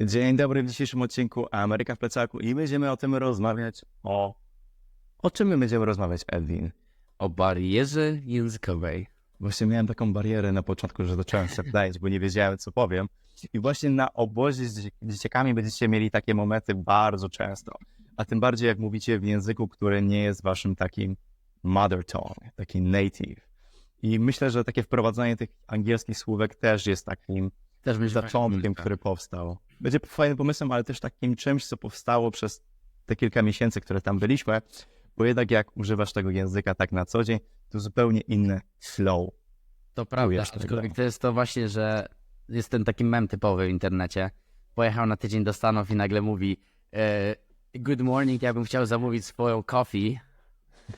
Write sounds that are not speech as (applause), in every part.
Dzień dobry w dzisiejszym odcinku Ameryka w plecaku i będziemy o tym rozmawiać o... O czym my będziemy rozmawiać, Edwin? O barierze językowej. Właśnie miałem taką barierę na początku, że zacząłem się pytać, bo nie wiedziałem, co powiem. I właśnie na obozie z dzie- dzieciakami będziecie mieli takie momenty bardzo często. A tym bardziej, jak mówicie w języku, który nie jest waszym takim mother tongue, taki native. I myślę, że takie wprowadzanie tych angielskich słówek też jest takim Też zaczątkiem, który powstał. Będzie fajnym pomysłem, ale też takim czymś, co powstało przez te kilka miesięcy, które tam byliśmy, bo jednak jak używasz tego języka tak na co dzień, to zupełnie inny flow. To prawda, aczkolwiek to jest to właśnie, że jest ten taki mem typowy w internecie. Pojechał na tydzień do Stanów i nagle mówi e, Good morning, ja bym chciał zamówić swoją coffee.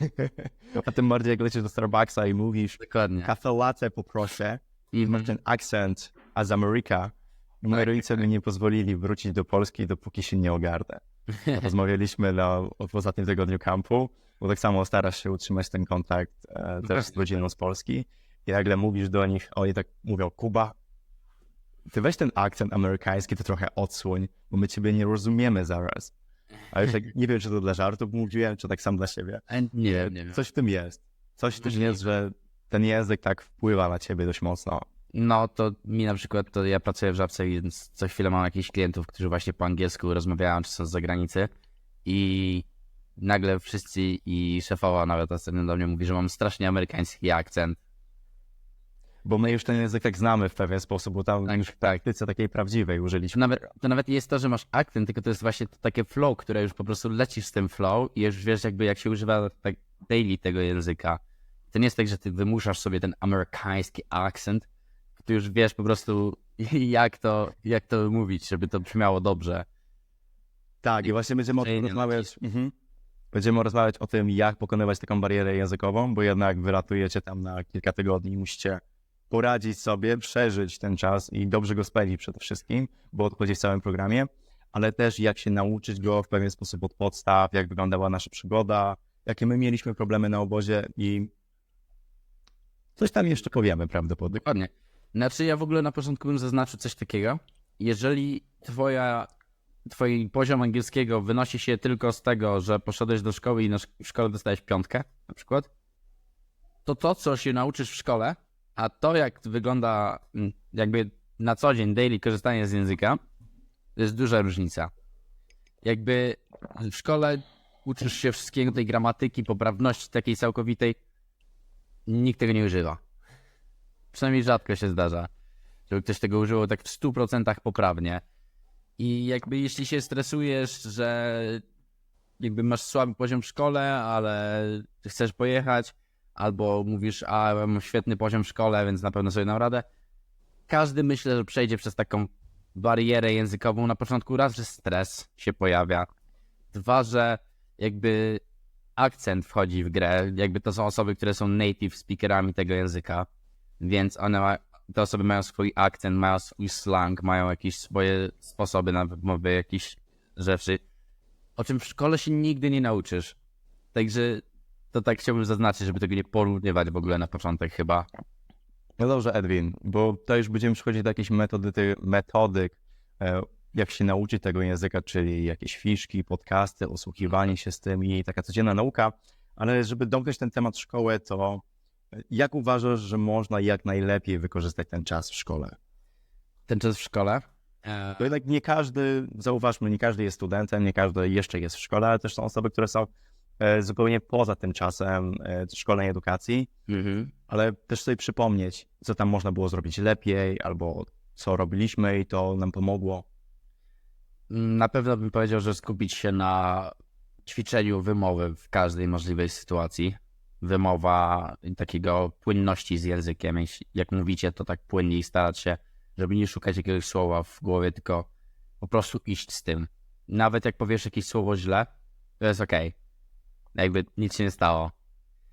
(laughs) A tym bardziej jak lecisz do Starbucksa i mówisz Dokładnie. kafe latte poproszę i masz Mhm. ten akcent as America. Moi rodzice mi nie pozwolili wrócić do Polski, dopóki się nie ogarnę. (laughs) Rozmawialiśmy na, w ostatnim tygodniu kampu, bo tak samo starasz się utrzymać ten kontakt e, też z rodziną z Polski i nagle mówisz do nich, oni tak mówią, Kuba, ty weź ten akcent amerykański, to trochę odsłoń, bo my ciebie nie rozumiemy zaraz. A już tak nie wiem, czy to dla żartów mówiłem, czy tak sam dla siebie. E, Nie nie wiem. Coś w tym jest. Coś w tym jest, że ten język tak wpływa na ciebie dość mocno. No to mi na przykład, to ja pracuję w Żabce, więc co chwilę mam jakichś klientów, którzy właśnie po angielsku rozmawiają, czy są z zagranicy i nagle wszyscy i szefowa nawet ostatnio do mnie mówi, że mam strasznie amerykański akcent. Bo my już ten język tak znamy w pewien sposób, bo tam Tak, już w tak. praktyce takiej prawdziwej użyliśmy. To nawet, to nawet nie jest to, że masz akcent, tylko to jest właśnie to takie flow, które już po prostu lecisz z tym flow i już wiesz jakby jak się używa tak daily tego języka. To nie jest tak, że ty wymuszasz sobie ten amerykański akcent, ty już wiesz po prostu (laughs) jak to, jak to mówić, żeby to brzmiało dobrze. Tak, i właśnie będziemy o tym rozmawiać. Mhm. Będziemy rozmawiać o tym, jak pokonywać taką barierę językową, bo jednak wylatujecie tam na kilka tygodni i musicie poradzić sobie, przeżyć ten czas i dobrze go spędzić przede wszystkim, bo odchodzi w całym programie, ale też jak się nauczyć go w pewien sposób od podstaw, jak wyglądała nasza przygoda, jakie my mieliśmy problemy na obozie i coś tam jeszcze powiemy prawdopodobnie. Dokładnie. Znaczy ja w ogóle na początku bym zaznaczył coś takiego. Jeżeli twoja, twój poziom angielskiego wynosi się tylko z tego, że poszedłeś do szkoły i na w szkole dostałeś piątkę, na przykład, to to, co się nauczysz w szkole, a to, jak wygląda mm, jakby na co dzień, daily korzystanie z języka, to jest duża różnica. Jakby w szkole uczysz się wszystkiego, tej gramatyki, poprawności takiej całkowitej, nikt tego nie używa. Przynajmniej rzadko się zdarza, żeby ktoś tego używał tak w 100% poprawnie. I jakby jeśli się stresujesz, że jakby masz słaby poziom w szkole, ale chcesz pojechać, albo mówisz, a mam świetny poziom w szkole, więc na pewno sobie dam radę. Każdy myślę, że przejdzie przez taką barierę językową. Na początku raz, że stres się pojawia. Dwa, że jakby akcent wchodzi w grę. Jakby to są osoby, które są native speakerami tego języka, więc one ma, te osoby mają swój akcent, mają swój slang, mają jakieś swoje sposoby na wymowę jakichś rzeczy, o czym w szkole się nigdy nie nauczysz. Także to tak chciałbym zaznaczyć, żeby tego nie porównywać w ogóle na początek chyba. No dobrze, Edwin, bo to już będziemy przechodzić do jakiejś metody, metodyk, e, jak się nauczyć tego języka, czyli jakieś fiszki, podcasty, osłuchiwanie się z tym i taka codzienna nauka, ale żeby domknąć ten temat szkoły, to jak uważasz, że można jak najlepiej wykorzystać ten czas w szkole? Ten czas w szkole. E, To jednak nie każdy, zauważmy, nie każdy jest studentem, nie każdy jeszcze jest w szkole, ale też są osoby, które są e, zupełnie poza tym czasem e, szkolnej edukacji, mhm. ale też sobie przypomnieć, co tam można było zrobić lepiej, albo co robiliśmy i to nam pomogło. Na pewno bym powiedział, że skupić się na ćwiczeniu wymowy w każdej możliwej sytuacji. Wymowa takiego płynności z językiem. Jak mówicie, to tak płynniej starać się, żeby nie szukać jakiegoś słowa w głowie, tylko po prostu iść z tym. Nawet jak powiesz jakieś słowo źle, to jest okej. Jakby nic się nie stało.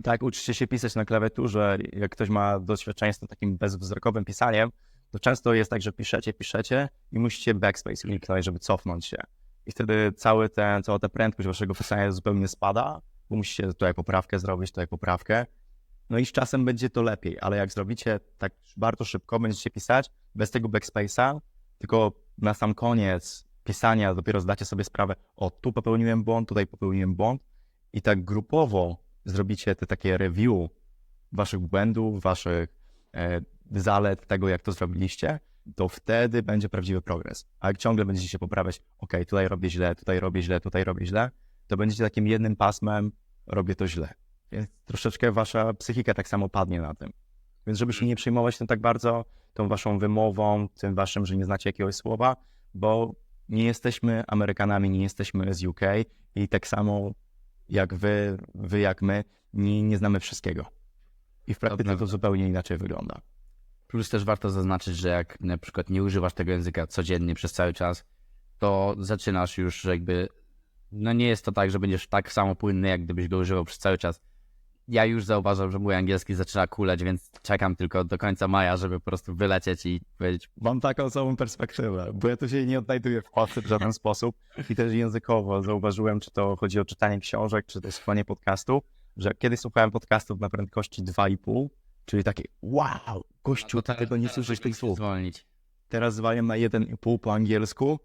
Tak, uczcie się pisać na klawiaturze. Jak ktoś ma doświadczenie z takim bezwzrokowym pisaniem, to często jest tak, że piszecie, piszecie i musicie backspace kliknąć, żeby cofnąć się. I wtedy cały ten, cała ta prędkość waszego pisania zupełnie spada, musicie tutaj poprawkę zrobić, tutaj poprawkę. No i z czasem będzie to lepiej, ale jak zrobicie tak bardzo szybko, będziecie pisać bez tego backspace'a, tylko na sam koniec pisania dopiero zdacie sobie sprawę, o tu popełniłem błąd, tutaj popełniłem błąd i tak grupowo zrobicie te takie review waszych błędów, waszych e, zalet, tego jak to zrobiliście, to wtedy będzie prawdziwy progres. A jak ciągle będziecie się poprawiać, ok, tutaj robię źle, tutaj robię źle, tutaj robię źle, to będziecie takim jednym pasmem, robię to źle. Więc troszeczkę wasza psychika tak samo padnie na tym. Więc żeby się nie przejmować tym tak bardzo, tą waszą wymową, tym waszym, że nie znacie jakiegoś słowa, bo nie jesteśmy Amerykanami, nie jesteśmy z UK i tak samo jak wy, wy jak my, nie, nie znamy wszystkiego. I w praktyce to zupełnie inaczej wygląda. Plus też warto zaznaczyć, że jak na przykład nie używasz tego języka codziennie przez cały czas, to zaczynasz już jakby. No nie jest to tak, że będziesz tak samo płynny, jak gdybyś go używał przez cały czas. Ja już zauważam, że mój angielski zaczyna kuleć, więc czekam tylko do końca maja, żeby po prostu wylecieć i powiedzieć. Mam taką samą perspektywę, bo ja tu się nie odnajduję w Polsce w żaden (laughs) sposób i też językowo zauważyłem, czy to chodzi o czytanie książek, czy też słuchanie podcastu, że kiedyś słuchałem podcastów na prędkości 2,5, czyli takie wow, gościu, to tego nie słyszysz tych słów. Zwolnić. Teraz zwaliłem na 1,5 po angielsku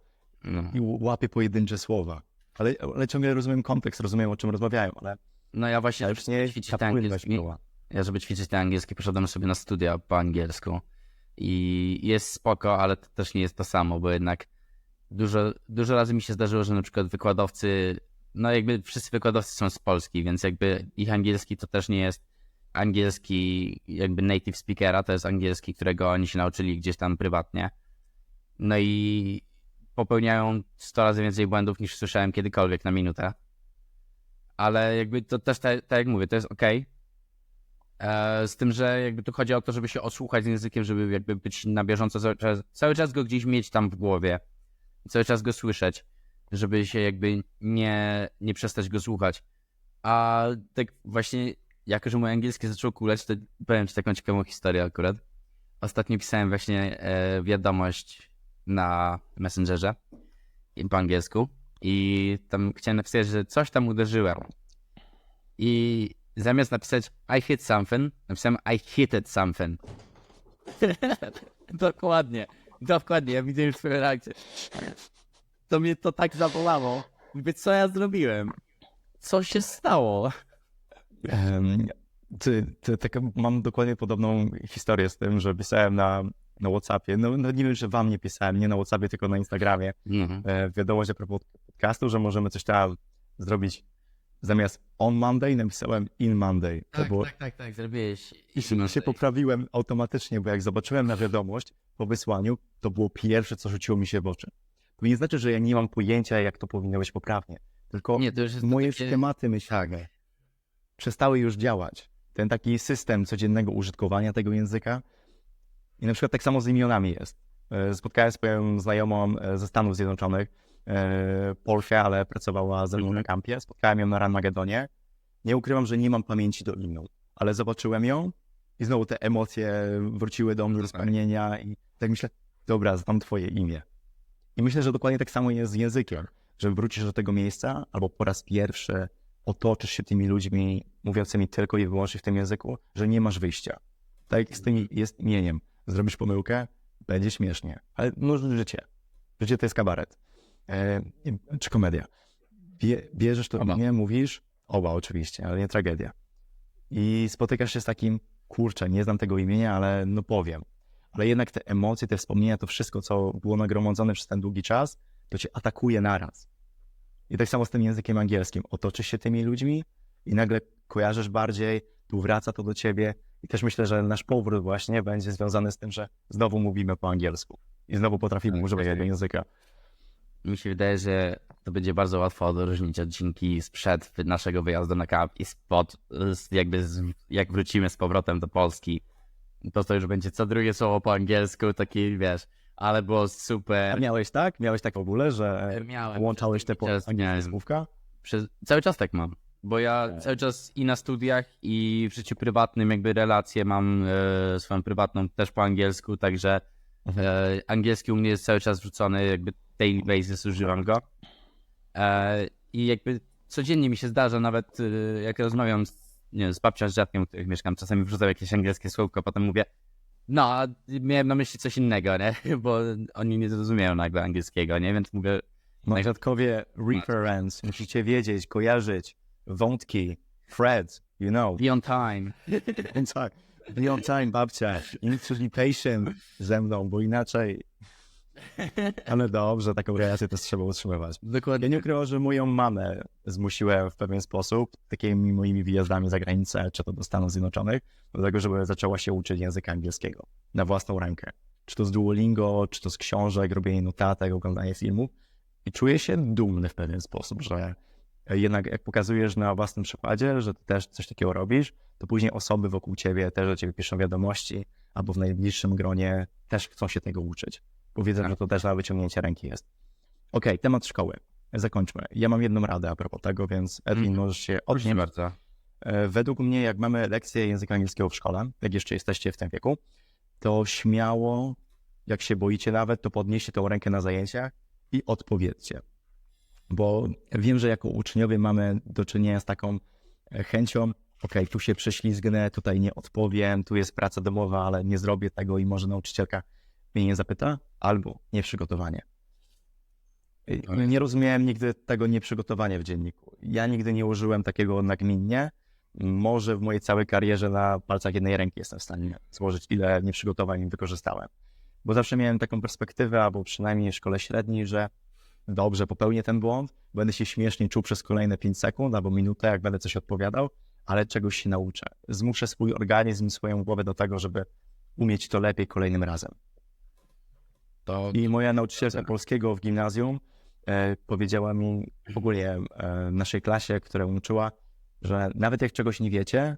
No. i łapię pojedyncze słowa. Ale, ale ciągle rozumiem kontekst, rozumiem o czym rozmawiają, ale, no ja właśnie, ale żeby ćwiczyć płynność angielski, ja żeby ćwiczyć ten angielski, poszedłem sobie na studia po angielsku i jest spoko, ale to też nie jest to samo, bo jednak dużo, dużo razy mi się zdarzyło, że na przykład wykładowcy, no jakby wszyscy wykładowcy są z Polski, więc jakby ich angielski to też nie jest angielski jakby native speakera, to jest angielski, którego oni się nauczyli gdzieś tam prywatnie. No i popełniają 100 razy więcej błędów niż słyszałem kiedykolwiek na minutę. Ale jakby to też, tak, tak jak mówię, to jest ok. E, z tym, że jakby tu chodzi o to, żeby się osłuchać z językiem, żeby jakby być na bieżąco cały czas, cały czas go gdzieś mieć tam w głowie, cały czas go słyszeć, żeby się jakby nie, nie przestać go słuchać. A tak właśnie, jako że mój angielski zaczął kuleć, to powiem ci taką ciekawą historię akurat. Ostatnio pisałem właśnie e, wiadomość na Messengerze i po angielsku i tam chciałem napisać, że coś tam uderzyłem. I zamiast napisać I hit something, napisałem I hited something. (laughs) dokładnie, dokładnie, ja widzę już swoją reakcję. To mnie to tak zabolało. Mówię, co ja zrobiłem? Co się stało? Em, Ty, ty, tak, mam dokładnie podobną historię z tym, że pisałem na, na Whatsappie. No, no nie wiem, że wam nie pisałem, nie na Whatsappie, tylko na Instagramie. Mhm. E, wiadomość a propos podcastu, że możemy coś tam zrobić. Zamiast on Monday napisałem in Monday. To Tak, było, tak, tak, tak, zrobiłeś. I się, się poprawiłem automatycznie, bo jak zobaczyłem na wiadomość po wysłaniu, to było pierwsze, co rzuciło mi się w oczy. To nie znaczy, że ja nie mam pojęcia, jak to powinno być poprawnie. Tylko Nie, to już jest moje takie... schematy myślane przestały już działać. Ten taki system codziennego użytkowania tego języka. I na przykład tak samo z imionami jest. E, Spotkałem swoją znajomą e, ze Stanów Zjednoczonych, e, Polkę, ale pracowała ze mną na kampie. Spotkałem ją na Ranmagedonie. Nie ukrywam, że nie mam pamięci do imion, ale zobaczyłem ją i znowu te emocje wróciły do mnie, wspomnienia i tak myślę, dobra, znam twoje imię. I myślę, że dokładnie tak samo jest z językiem, że wrócisz do tego miejsca albo po raz pierwszy otoczysz się tymi ludźmi mówiącymi tylko i wyłącznie w tym języku, że nie masz wyjścia. Tak jak z tym jest imieniem. Zrobisz pomyłkę, będzie śmiesznie. Ale no życie. Życie to jest kabaret. E, czy komedia. Bie, bierzesz to Oba. imię, mówisz, oba oczywiście, ale nie tragedia. I spotykasz się z takim, kurczę, nie znam tego imienia, ale no powiem. Ale jednak te emocje, te wspomnienia, to wszystko, co było nagromadzone przez ten długi czas, to cię atakuje naraz. I tak samo z tym językiem angielskim. Otoczysz się tymi ludźmi i nagle kojarzysz bardziej, tu wraca to do ciebie. I też myślę, że nasz powrót właśnie będzie związany z tym, że znowu mówimy po angielsku. I znowu potrafimy Tak, używać tak. tego języka. Mi się wydaje, że to będzie bardzo łatwo odróżnić odcinki sprzed naszego wyjazdu na kamp i spod, jakby z, jak wrócimy z powrotem do Polski. To to już będzie co drugie słowo po angielsku, taki wiesz, ale było A super. miałeś tak? Miałeś tak w ogóle, że Miałem. łączałeś te po miałem. słówka? Przez, cały czas tak mam. Bo ja Tak. cały czas i na studiach, i w życiu prywatnym, jakby relacje mam e, swoją prywatną też po angielsku, także e, angielski u mnie jest cały czas wrzucony, jakby daily basis używam go. E, I jakby codziennie mi się zdarza, nawet e, jak rozmawiam z, nie wiem, z babcią, z dziadkiem, u których mieszkam, czasami wrzucam jakieś angielskie słówko, potem mówię, No, a miałem na myśli coś innego, nie? (laughs) Bo oni nie zrozumieją nagle angielskiego, nie? Więc mówię, No, dziadkowie, reference, musicie wiedzieć, kojarzyć, wątki, threads, you know. be on time. (laughs) Tak, be on time, babcia, be patient ze mną, bo inaczej... Ale dobrze, taką relację też trzeba utrzymywać. Ja Dokładnie. nie ukrywam, że moją mamę zmusiłem w pewien sposób, takimi moimi wyjazdami za granicę, czy to do Stanów Zjednoczonych, do tego, żeby zaczęła się uczyć języka angielskiego na własną rękę. Czy to z Duolingo, czy to z książek, robienie notatek, oglądanie filmów. I czuję się dumny w pewien sposób, że jednak jak pokazujesz na własnym przykładzie, że ty też coś takiego robisz, to później osoby wokół ciebie też do ciebie piszą wiadomości, albo w najbliższym gronie też chcą się tego uczyć. Bo wiedzą, że to też na wyciągnięcie ręki jest. Okej, temat szkoły. Zakończmy. Ja mam jedną radę a propos tego, więc Edwin, Mhm. możesz się odnieść. bardzo. E, Według mnie, jak mamy lekcję języka angielskiego w szkole, jak jeszcze jesteście w tym wieku, to śmiało, jak się boicie nawet, to podnieście tą rękę na zajęciach i odpowiedzcie. Bo wiem, że jako uczniowie mamy do czynienia z taką e, chęcią, ok, tu się prześlizgnę, tutaj nie odpowiem, tu jest praca domowa, ale nie zrobię tego i może nauczycielka mnie nie zapyta, albo nieprzygotowanie. Tak. Nie rozumiałem nigdy tego nieprzygotowania w dzienniku. Ja nigdy nie użyłem takiego nagminnie. Może w mojej całej karierze na palcach jednej ręki jestem w stanie złożyć, ile nieprzygotowań wykorzystałem. Bo zawsze miałem taką perspektywę, albo przynajmniej w szkole średniej, że dobrze, popełnię ten błąd, będę się śmiesznie czuł przez kolejne 5 sekund albo minutę, jak będę coś odpowiadał, ale czegoś się nauczę. Zmuszę swój organizm, swoją głowę do tego, żeby umieć to lepiej kolejnym razem. To I moja nauczycielka polskiego w gimnazjum e, powiedziała mi w ogóle e, w naszej klasie, która uczyła, że nawet jak czegoś nie wiecie,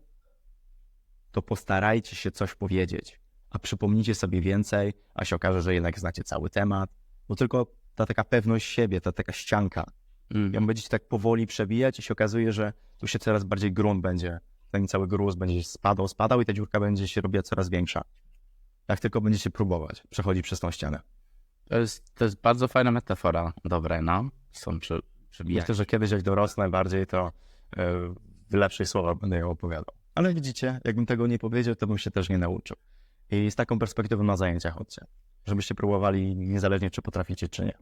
to postarajcie się coś powiedzieć, a przypomnijcie sobie więcej, a się okaże, że jednak znacie cały temat, bo tylko ta taka pewność siebie, ta taka ścianka, mm, ją będziecie tak powoli przebijać i się okazuje, że tu się coraz bardziej grunt będzie, ten cały gruz będzie spadał, spadał i ta dziurka będzie się robiła coraz większa. Jak tylko będziecie próbować przechodzić przez tą ścianę. to, jest, to jest bardzo fajna metafora. Dobre, no. Są przy, przebijane. Myślę, że kiedyś jak dorosnę bardziej, to e, w lepszej słowa będę ją opowiadał. Ale widzicie, jakbym tego nie powiedział, to bym się też nie nauczył. I z taką perspektywą na zajęciach chodźcie. Żebyście próbowali niezależnie, czy potraficie, czy nie.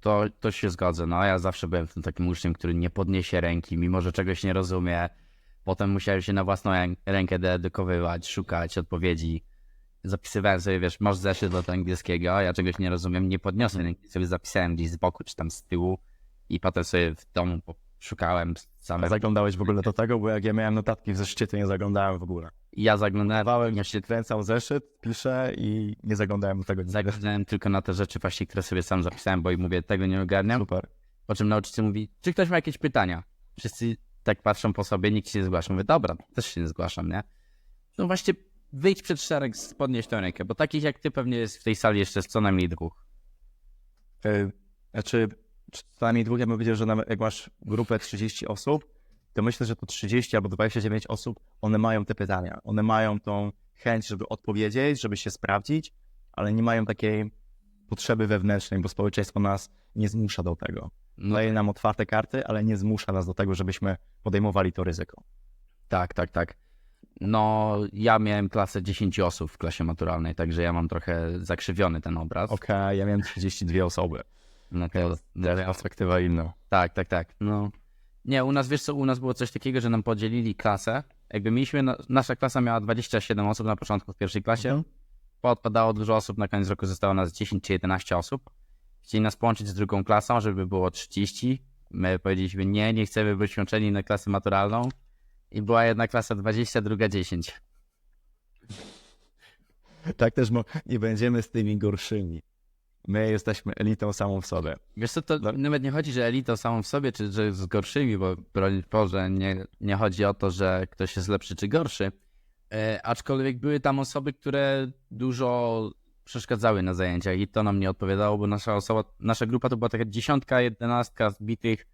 To, to się zgodzę. No, ja zawsze byłem tym takim uczniem, który nie podniesie ręki, mimo że czegoś nie rozumie. Potem musiałem się na własną rę- rękę deedukowywać, szukać odpowiedzi. Zapisywałem sobie, wiesz, masz zeszyt do angielskiego, ja czegoś nie rozumiem, nie podniosłem ręki, sobie zapisałem gdzieś z boku czy tam z tyłu i potem sobie w domu szukałem A samego. zaglądałeś w ogóle do tego, bo jak ja miałem notatki w zeszycie, to nie zaglądałem w ogóle. Ja zaglądałem, ja się kręcał zeszyt, piszę i nie zaglądałem do tego. zaglądałem tylko na te rzeczy właśnie, które sobie sam zapisałem, bo i mówię, tego nie ogarniam. Super. Po czym nauczyciel mówi, czy ktoś ma jakieś pytania? Wszyscy tak patrzą po sobie, nikt się nie zgłasza. Mówię, dobra, też się nie zgłaszam, nie? No właśnie, wyjdź przed szereg, podnieś tę rękę, bo takich jak ty pewnie jest w tej sali jeszcze co najmniej dwóch. E, Znaczy, czy co najmniej dwóch, ja bym powiedział, że jak masz grupę 30 osób, to myślę, że to 30 albo 29 osób, one mają te pytania. One mają tą chęć, żeby odpowiedzieć, żeby się sprawdzić, ale nie mają takiej potrzeby wewnętrznej, bo społeczeństwo nas nie zmusza do tego. No Daje nam otwarte karty, ale nie zmusza nas do tego, żebyśmy podejmowali to ryzyko. tak, tak, tak. No, ja miałem klasę 10 osób w klasie maturalnej, także ja mam trochę zakrzywiony ten obraz. Okej, ja miałem 32 osoby. No Teraz perspektywa inna. Tak, tak, tak. No. Nie, u nas, wiesz co, u nas było coś takiego, że nam podzielili klasę. Jakby mieliśmy, na, nasza klasa miała 27 osób na początku w pierwszej klasie. Mhm. Podpadało dużo osób, na koniec roku zostało nas 10 czy 11 osób. Chcieli nas połączyć z drugą klasą, żeby było 30. My powiedzieliśmy nie, nie chcemy być łączeni na klasę maturalną. I była jedna klasa 20, druga 10. Tak też mo- nie będziemy z tymi gorszymi. My jesteśmy elitą samą w sobie. Wiesz co, to No. nawet nie chodzi, że elitą samą w sobie, czy że z gorszymi, bo broń Boże, nie, nie chodzi o to, że ktoś jest lepszy czy gorszy. E, aczkolwiek były tam osoby, które dużo przeszkadzały na zajęciach i to nam nie odpowiadało, bo nasza osoba, nasza grupa to była taka dziesiątka, jedenastka zbitych,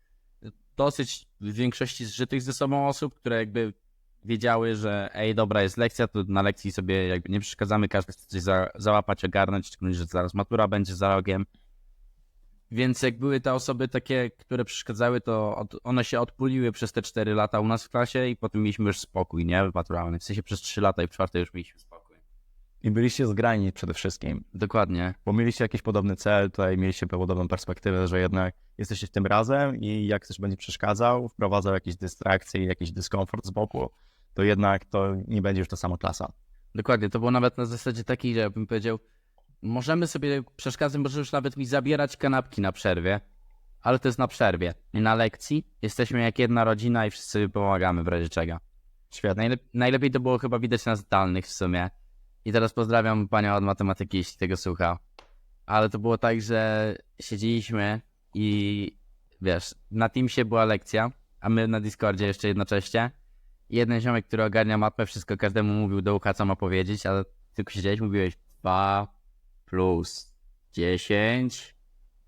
dosyć w większości zżytych ze sobą osób, które jakby wiedziały, że ej, dobra, jest lekcja, to na lekcji sobie jakby nie przeszkadzamy, każdy chce coś za, załapać, ogarnąć, szczególnie, że zaraz matura będzie za rogiem. Więc jak były te osoby takie, które przeszkadzały, to od, one się odpuliły przez te 4 lata u nas w klasie i potem mieliśmy już spokój, nie? Maturalny. W sensie przez 3 lata i w czwartej już mieliśmy spokój. I byliście zgrani przede wszystkim, Dokładnie. bo mieliście jakiś podobny cel, tutaj mieliście podobną perspektywę, że jednak jesteście w tym razem i jak ktoś będzie przeszkadzał, wprowadzał jakieś dystrakcje i jakiś dyskomfort z boku, to jednak to nie będzie już ta sama klasa. Dokładnie, to było nawet na zasadzie takiej, że ja bym powiedział, możemy sobie przeszkadzać, może już nawet mi zabierać kanapki na przerwie, ale to jest na przerwie. Na lekcji jesteśmy jak jedna rodzina i wszyscy pomagamy w razie czego. Najlep- najlepiej to było chyba widać na zdalnych w sumie. I teraz pozdrawiam panią od matematyki, jeśli tego słucha. Ale to było tak, że siedzieliśmy i wiesz, na Teamsie była lekcja, a my na Discordzie jeszcze jednocześnie. Jeden ziomek, który ogarnia mapę, wszystko każdemu mówił do ucha, co ma powiedzieć, ale tylko siedziałeś, mówiłeś 2 plus 10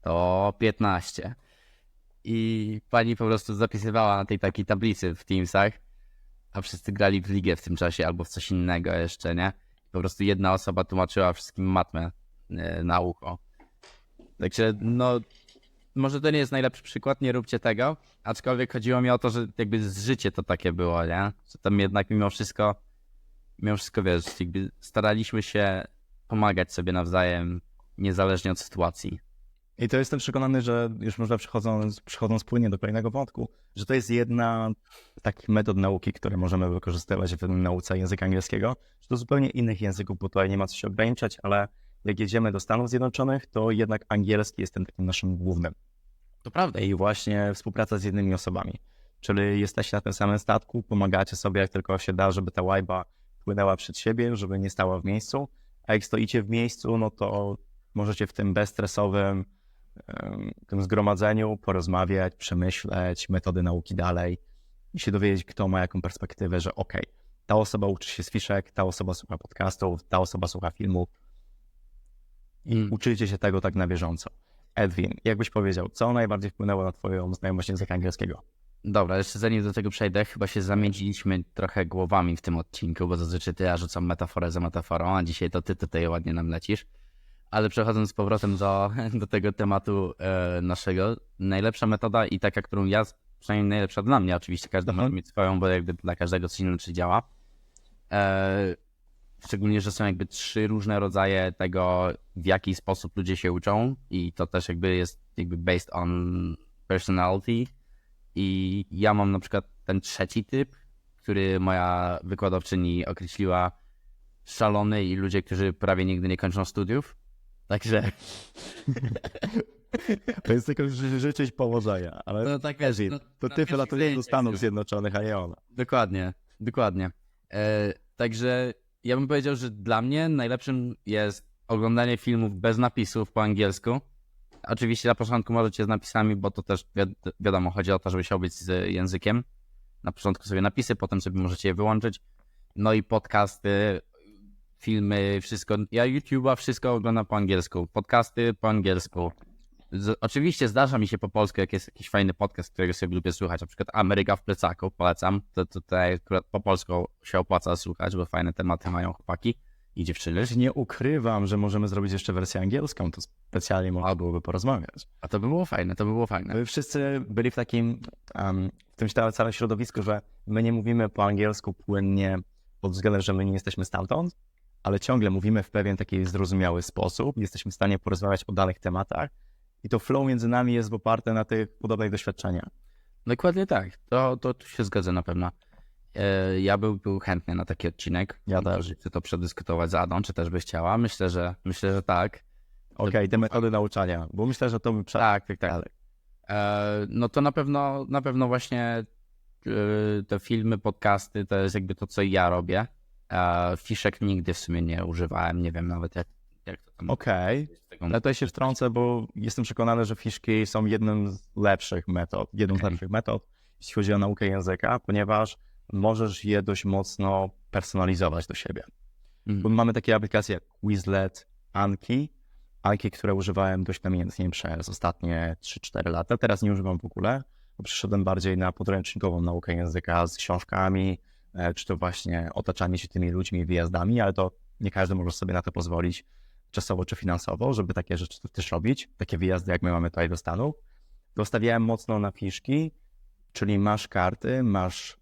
to 15. I pani po prostu zapisywała na tej takiej tablicy w Teamsach, a wszyscy grali w ligę w tym czasie albo w coś innego jeszcze, nie? Po prostu jedna osoba tłumaczyła wszystkim matmę e, na ucho. Także no, może to nie jest najlepszy przykład, nie róbcie tego, aczkolwiek chodziło mi o to, że jakby z życie to takie było, nie? Że tam jednak mimo wszystko, mimo wszystko wiesz, jakby staraliśmy się pomagać sobie nawzajem, niezależnie od sytuacji. I to jestem przekonany, że już może przechodząc, przechodząc płynnie do kolejnego wątku, że to jest jedna z takich metod nauki, które możemy wykorzystywać w nauce języka angielskiego, że do zupełnie innych języków, bo tutaj nie ma co się ograniczać, ale jak jedziemy do Stanów Zjednoczonych, to jednak angielski jest tym takim naszym głównym. To prawda. I właśnie współpraca z innymi osobami. Czyli jesteście na tym samym statku, pomagacie sobie jak tylko się da, żeby ta łajba płynęła przed siebie, żeby nie stała w miejscu, a jak stoicie w miejscu, no to możecie w tym bezstresowym tym zgromadzeniu porozmawiać, przemyśleć metody nauki dalej i się dowiedzieć, kto ma jaką perspektywę, że okej, ta osoba uczy się z fiszek, ta osoba słucha podcastów, ta osoba słucha filmów i Mm. uczycie się tego tak na bieżąco. Edwin, jakbyś powiedział, co najbardziej wpłynęło na twoją znajomość języka angielskiego? Dobra, jeszcze zanim do tego przejdę, chyba się zamieniliśmy trochę głowami w tym odcinku, bo zazwyczaj ty ja rzucam metaforę za metaforą, a dzisiaj to ty tutaj ładnie nam lecisz. Ale przechodząc z powrotem do, (laughs) do tego tematu e, naszego, najlepsza metoda i taka, którą ja, przynajmniej najlepsza dla mnie, oczywiście każdy Mhm. może mieć swoją, bo jakby dla każdego coś inaczej działa. E, szczególnie, że są jakby trzy różne rodzaje tego, w jaki sposób ludzie się uczą i to też jakby jest jakby based on personality. I ja mam na przykład ten trzeci typ, który moja wykładowczyni określiła szalony i ludzie, którzy prawie nigdy nie kończą studiów. Także (laughs) To jest tylko ży- życzyć powodzenia, ale no tak wiesz, no, to ty pierwszych wylatujesz do Stanów. Zjednoczonych, a nie ona. Dokładnie, dokładnie. E, także ja bym powiedział, że dla mnie najlepszym jest oglądanie filmów bez napisów po angielsku. Oczywiście na początku możecie z napisami, bo to też wi wiadomo, chodzi o to, żeby się obyć z językiem. Na początku sobie napisy, potem sobie możecie je wyłączyć. No i podcasty, filmy, wszystko. Ja YouTube'a wszystko oglądam po angielsku. Podcasty po angielsku. Z, oczywiście zdarza mi się po polsku, jak jest jakiś fajny podcast, którego sobie lubię słuchać, na przykład Ameryka w plecaku, polecam. To tutaj akurat po polsku się opłaca słuchać, bo fajne tematy mają chłopaki i dziewczyny. Nie ukrywam, że możemy zrobić jeszcze wersję angielską, to specjalnie można byłoby porozmawiać. A to by było fajne, to by było fajne. My wszyscy byli w takim, um, w tym całym- całym środowisku, że my nie mówimy po angielsku płynnie pod względem, że my nie jesteśmy stamtąd, ale ciągle mówimy w pewien taki zrozumiały sposób, jesteśmy w stanie porozmawiać o danych tematach i to flow między nami jest oparte na tych podobnych doświadczeniach. Dokładnie tak, to, to tu się zgodzę na pewno. E, Ja był, był chętny na taki odcinek. Ja też. Chcę to przedyskutować z Adą, czy też byś chciała? Myślę, że myślę, że tak. Okej, te metody nauczania, bo myślę, że to by prze... Tak, tak, tak. E, No to na pewno, na pewno właśnie e, te filmy, podcasty to jest jakby to, co ja robię. E, Fiszek nigdy w sumie nie używałem, nie wiem nawet jak, jak to tam Okej, tego. ale tutaj się wtrącę, bo jestem przekonany, że fiszki są jedną z lepszych metod, jedną z Okej. lepszych metod, jeśli chodzi o naukę języka, ponieważ możesz je dość mocno personalizować do siebie. Bo Mhm. mamy takie aplikacje jak Quizlet, Anki, Anki, które używałem dość namiętnie przez ostatnie 3-4 lata. Teraz nie używam w ogóle, bo przeszedłem bardziej na podręcznikową naukę języka z książkami, e, czy to właśnie otaczanie się tymi ludźmi, wyjazdami, ale to nie każdy może sobie na to pozwolić czasowo czy finansowo, żeby takie rzeczy też robić, takie wyjazdy jak my mamy tutaj do Stanów. Dostawiałem mocno na fiszki, czyli masz karty, masz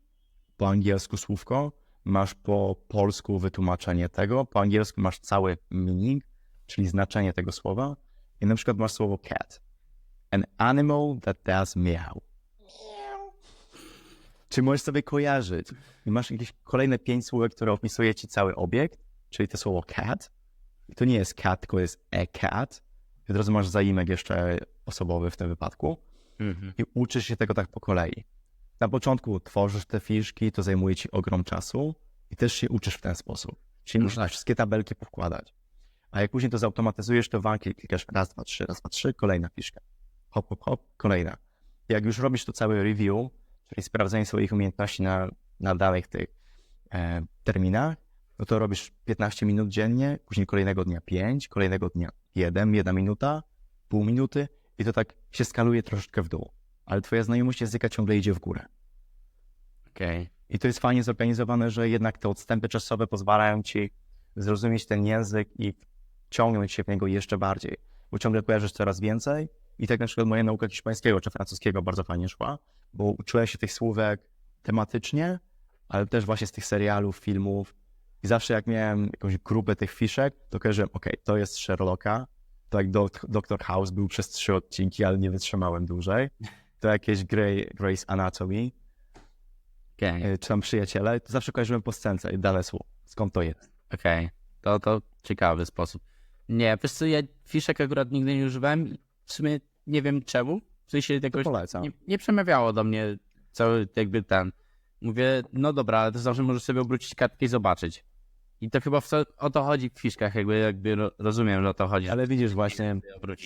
po angielsku słówko, masz po polsku wytłumaczenie tego, po angielsku masz cały meaning, czyli znaczenie tego słowa i na przykład masz słowo cat. An animal that does meow. Czy możesz sobie kojarzyć? I masz jakieś kolejne pięć słówek, które opisuje ci cały obiekt, czyli to słowo cat. I to nie jest cat, tylko jest a cat. I od razu masz zaimek jeszcze osobowy w tym wypadku Mhm. i uczysz się tego tak po kolei. Na początku tworzysz te fiszki, to zajmuje ci ogrom czasu i też się uczysz w ten sposób. Czyli No musisz wszystkie tabelki powkładać. A jak później to zautomatyzujesz, to w Anki klikasz raz, dwa, trzy, raz, dwa, trzy, kolejna fiszka. Hop, hop, hop, kolejna. Jak już robisz to całe review, czyli sprawdzenie swoich umiejętności na, na danych tych e, terminach, no to robisz 15 minut dziennie, później kolejnego dnia 5, kolejnego dnia 1, 1 minuta, pół minuty i to tak się skaluje troszeczkę w dół. Ale twoja znajomość języka ciągle idzie w górę. Okej. I to jest fajnie zorganizowane, że jednak te odstępy czasowe pozwalają ci zrozumieć ten język i wciągnąć się w niego jeszcze bardziej, bo ciągle kojarzysz coraz więcej. I tak na przykład moja nauka hiszpańskiego czy francuskiego bardzo fajnie szła, bo uczyłem się tych słówek tematycznie, ale też właśnie z tych serialów, filmów. I zawsze jak miałem jakąś grupę tych fiszek, to kojarzyłem, ok, to jest Sherlocka, to jak Dr. House był przez trzy odcinki, ale nie wytrzymałem dłużej. To jakieś Grey, Grey's Anatomy, Okej. e, czy tam przyjaciele, to zawsze kojarzyłem po scence i dane słowo. Skąd to jest? Okej, to, to ciekawy sposób. Nie, wiesz co, ja fiszek akurat nigdy nie używałem w sumie nie wiem czemu. W sensie jakoś polecam. nie, nie przemawiało do mnie cały jakby ten. Mówię, no dobra, ale to zawsze możesz sobie obrócić kartkę i zobaczyć. I to chyba w co, o to chodzi w fiszkach, jakby, jakby ro- rozumiem, że o to chodzi. Ale widzisz właśnie,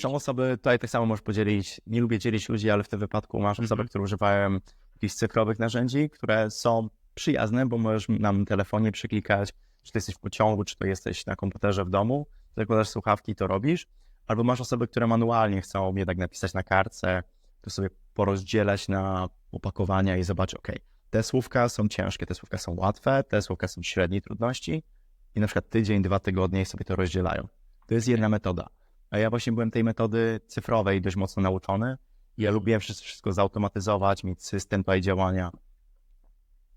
są osoby, tutaj tak samo możesz podzielić, nie lubię dzielić ludzi, ale w tym wypadku masz Mhm. osoby, które używają jakichś cyfrowych narzędzi, które są przyjazne, bo możesz na telefonie przyklikać, czy to jesteś w pociągu, czy to jesteś na komputerze w domu, zakładasz słuchawki i to robisz, albo masz osoby, które manualnie chcą jednak napisać na kartce, to sobie porozdzielać na opakowania i zobaczyć, ok, te słówka są ciężkie, te słówka są łatwe, te słówka są średniej trudności i na przykład tydzień, dwa tygodnie sobie to rozdzielają. To jest jedna metoda. A ja właśnie byłem tej metody cyfrowej dość mocno nauczony. Ja lubiłem wszystko, zautomatyzować, mieć system tutaj działania.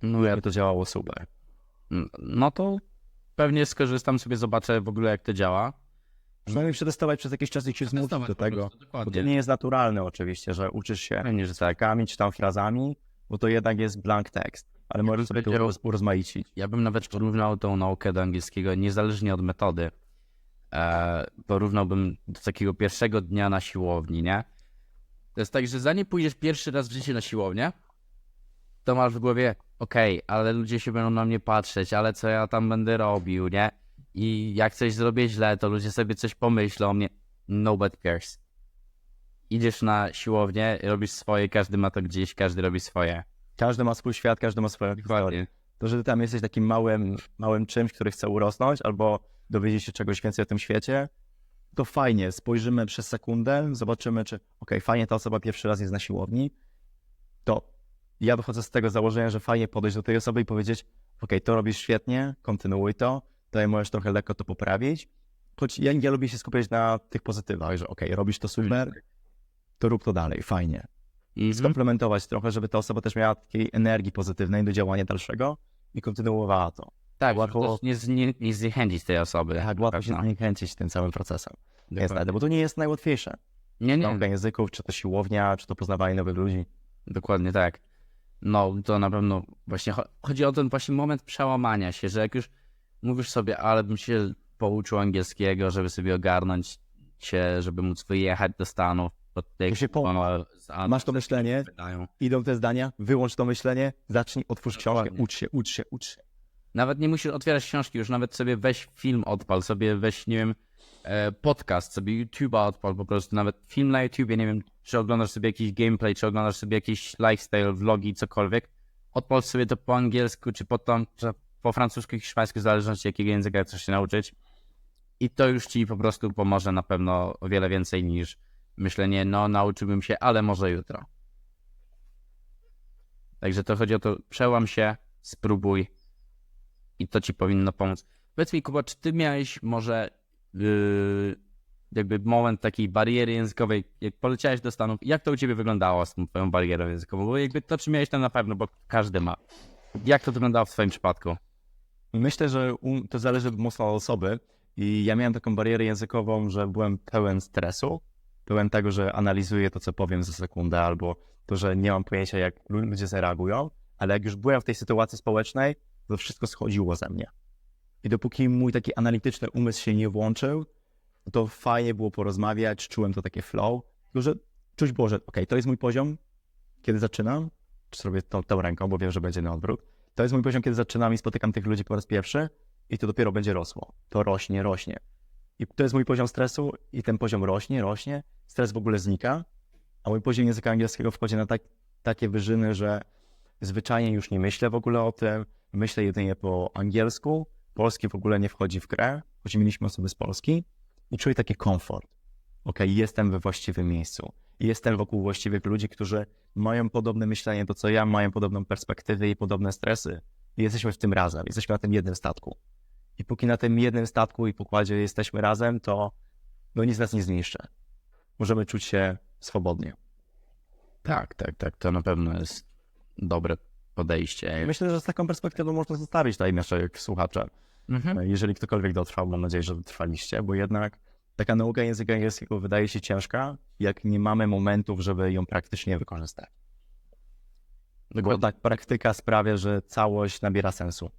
No, ja, I to działało super. no to pewnie skorzystam sobie, zobaczę w ogóle jak to działa. Przynajmniej przetestować przez jakiś czas i się zmusić do tego. Bo to nie jest naturalne oczywiście, że uczysz się Pewnie, że tak. czy tam frazami, bo to jednak jest blank tekst. Ale możesz sobie to urozmaicić. Ja bym nawet porównał tą naukę do angielskiego niezależnie od metody. E, porównałbym do takiego pierwszego dnia na siłowni, nie? To jest tak, że zanim pójdziesz pierwszy raz w życiu na siłownię, to masz w głowie, okej, ale ludzie się będą na mnie patrzeć, ale co ja tam będę robił, nie? I jak coś zrobię źle, to ludzie sobie coś pomyślą o mnie. Nobody cares. Idziesz na siłownię, robisz swoje, każdy ma to gdzieś, każdy robi swoje. Każdy ma swój świat, każdy ma swoją historię. To, że ty tam jesteś takim małym, małym czymś, który chce urosnąć albo dowiedzieć się czegoś więcej o tym świecie, to fajnie. Spojrzymy przez sekundę, zobaczymy, czy okej, fajnie ta osoba pierwszy raz jest na siłowni, to ja wychodzę z tego założenia, że fajnie podejść do tej osoby i powiedzieć, okej, to robisz świetnie, kontynuuj to, tutaj możesz trochę lekko to poprawić, choć ja, ja lubię się skupiać na tych pozytywach, że okej, robisz to super, to rób to dalej, fajnie Mhm. skomplementować trochę, żeby ta osoba też miała takiej energii pozytywnej do działania dalszego i kontynuowała to. Tak, Łatwo- nie, nie, nie zniechęcić tej osoby. Tak, łatwo się zniechęcić tym całym procesem. Niestety, bo to nie jest najłatwiejsze. Nie, nie, Nauka języków, czy to siłownia, czy to poznawanie nowych ludzi. dokładnie tak. No, to na pewno właśnie cho- chodzi o ten właśnie moment przełamania się, że jak już mówisz sobie, ale bym się pouczył angielskiego, żeby sobie ogarnąć się, żeby móc wyjechać do Stanów. Bo tutaj się po- ono- a- Masz to myślenie, pytają. idą te zdania, wyłącz to myślenie, zacznij, otwórz książkę, ucz się, ucz się, ucz się. Nawet nie musisz otwierać książki, już nawet sobie weź film odpal, sobie weź, nie wiem, e, podcast, sobie YouTube'a odpal po prostu, nawet film na YouTubie, nie wiem, czy oglądasz sobie jakiś gameplay, czy oglądasz sobie jakiś lifestyle, vlogi, cokolwiek, odpal sobie to po angielsku, czy po, czy po francusku, hiszpańsku, w zależności jakiego języka chcesz się nauczyć. I to już ci po prostu pomoże na pewno o wiele więcej niż myślenie, no nauczyłbym się, ale może jutro. Także to chodzi o to, przełam się, spróbuj, i to ci powinno pomóc. Powiedz mi, Kuba, czy ty miałeś może yy, jakby moment takiej bariery językowej, jak poleciałeś do Stanów, jak to u ciebie wyglądało z tą twoją barierą językową? Bo jakby to, czy miałeś tam na pewno, bo każdy ma. Jak to wyglądało w twoim przypadku? Myślę, że to zależy mocno od osoby. I ja miałem taką barierę językową, że byłem pełen stresu, pełen tego, że analizuję to, co powiem za sekundę, albo to, że nie mam pojęcia, jak lu- ludzie zareagują, ale jak już byłem w tej sytuacji społecznej, to wszystko schodziło ze mnie. I dopóki mój taki analityczny umysł się nie włączył, to fajnie było porozmawiać, czułem to takie flow, tylko że czuć było, że okej, to jest mój poziom, kiedy zaczynam, czy zrobię tą, tą ręką, bo wiem, że będzie na odwrót. To jest mój poziom, kiedy zaczynam i spotykam tych ludzi po raz pierwszy i to dopiero będzie rosło. To rośnie, rośnie. I to jest mój poziom stresu i ten poziom rośnie, rośnie, stres w ogóle znika, a mój poziom języka angielskiego wchodzi na tak, takie wyżyny, że zwyczajnie już nie myślę w ogóle o tym, myślę jedynie po angielsku, polski w ogóle nie wchodzi w grę, choć mieliśmy osoby z Polski i czuję taki komfort. Okej, jestem we właściwym miejscu. Jestem wokół właściwych ludzi, którzy mają podobne myślenie do co ja, mają podobną perspektywę i podobne stresy. I jesteśmy w tym razem, jesteśmy na tym jednym statku. I póki na tym jednym statku i pokładzie jesteśmy razem, to no nic nas nie zniszczy. Możemy czuć się swobodnie. Tak, tak, tak. To na pewno jest dobre podejście. Myślę, że z taką perspektywą można zostawić tutaj naszych słuchaczy. Mhm. Jeżeli ktokolwiek dotrwał, mam nadzieję, że dotrwaliście, bo jednak taka nauka języka angielskiego wydaje się ciężka, jak nie mamy momentów, żeby ją praktycznie wykorzystać. Bo ta praktyka sprawia, że całość nabiera sensu.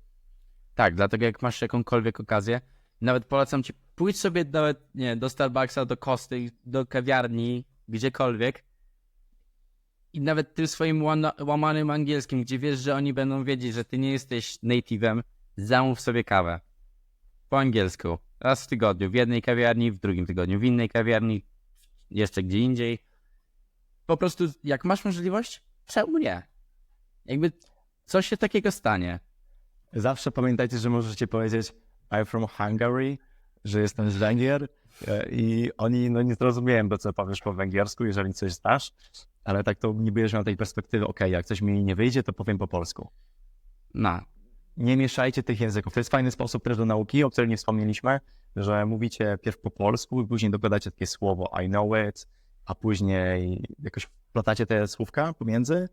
Tak, dlatego jak masz jakąkolwiek okazję, nawet polecam ci, pójdź sobie nawet, nie, do Starbucksa, do Kosty, do kawiarni, gdziekolwiek i nawet tym swoim łamanym angielskim, gdzie wiesz, że oni będą wiedzieć, że ty nie jesteś native'em, zamów sobie kawę. Po angielsku. Raz w tygodniu, w jednej kawiarni, w drugim tygodniu, w innej kawiarni, jeszcze gdzie indziej. Po prostu, jak masz możliwość, czemu nie? Jakby coś się takiego stanie. Zawsze pamiętajcie, że możecie powiedzieć I'm from Hungary, że jestem z Węgier e, i oni no, nie zrozumieją, do co powiesz po węgiersku, jeżeli coś znasz, ale tak to nie będziesz miał tej perspektywy, okej, jak coś mi nie wyjdzie, to powiem po polsku. No, Nie mieszajcie tych języków. To jest fajny sposób też do nauki, o którym nie wspomnieliśmy, że mówicie pierw po polsku i później dokładacie takie słowo I know it, a później jakoś wplatacie te słówka pomiędzy,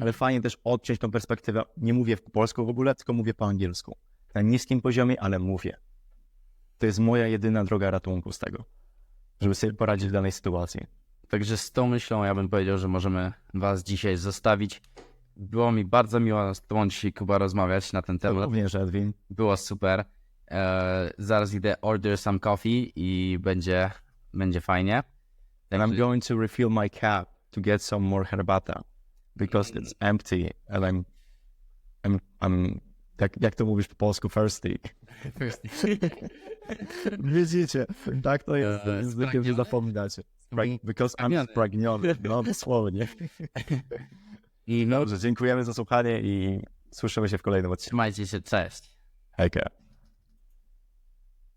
ale fajnie też odciąć tą perspektywę. Nie mówię po polsku w ogóle, tylko mówię po angielsku. Na niskim poziomie, ale mówię. To jest moja jedyna droga ratunku z tego, żeby sobie poradzić w danej sytuacji. Także z tą myślą ja bym powiedział, że możemy Was dzisiaj zostawić. Było mi bardzo miło z Tobą dzisiaj, Kuba, rozmawiać na ten temat. Również, Edwin. Było super. E, zaraz idę order some coffee i będzie, będzie fajnie. And I'm going to refill my cup to get some more herbata because it's empty and I'm, I'm, I'm jak, jak to mówisz po polsku, thirsty. (laughs) (laughs) Widzicie, tak to jest. Eee, Zwykle, spragniony? zapominacie. Because I'm Spragniony. spragniony. No (laughs) dosłownie. I no, Dobrze, dziękujemy za słuchanie i słyszymy się w kolejnym odcinku. trzymajcie się, cześć. Hejka.